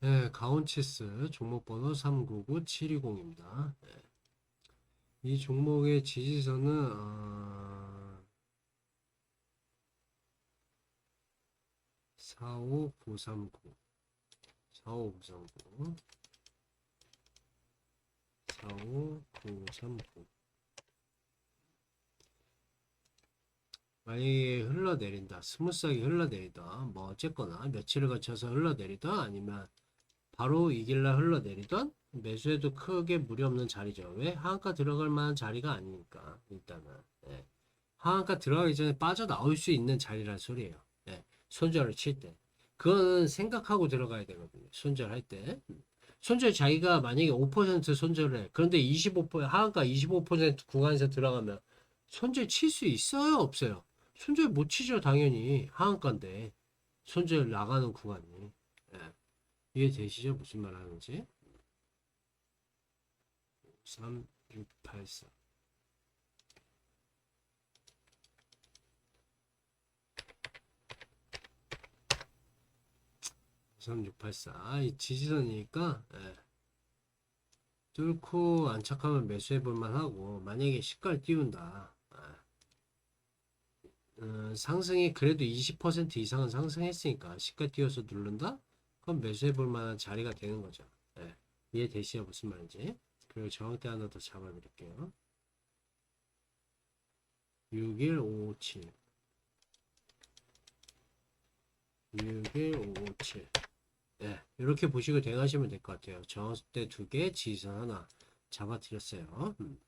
네, 가온체스 종목번호 399720입니다. 이 종목의 지지선은 어, 45939 45939 45939 만약에 흘러내린다 스무스하게 흘러내리다 뭐 어쨌거나 며칠을 거쳐서 흘러내리다 아니면 바로 이길라 흘러내리던 매수해도 크게 무리 없는 자리죠. 왜? 하한가 들어갈 만한 자리가 아니니까 일단은 예. 하한가 들어가기 전에 빠져나올 수 있는 자리란 소리예요. 예. 손절을 칠 때. 그거는 생각하고 들어가야 되거든요. 손절할 때. 음. 손절 자기가 만약에 5% 손절을 해. 그런데 25% 하한가 25% 구간에서 들어가면 손절 칠 수 있어요? 없어요? 손절 못 치죠, 당연히. 하한가인데. 손절 나가는 구간이. 예. 이해되시죠? 무슨 말 하는지? 3, 6, 8, 4. 삼, 육, 팔, 사. 이 지지선이니까, 예. 뚫고 안착하면 매수해 볼만 하고, 만약에 시가를 띄운다. 예. 어, 상승이 그래도 20% 이상은 상승했으니까, 시가 띄워서 누른다? 그럼 매수해 볼 만한 자리가 되는 거죠. 예. 이해 되시죠? 무슨 말인지. 그리고 저항대 하나 더 잡아드릴게요. 61557 61557 네, 이렇게 보시고 대응하시면 될 것 같아요. 저항대 두 개, 지선 하나 잡아드렸어요. 음.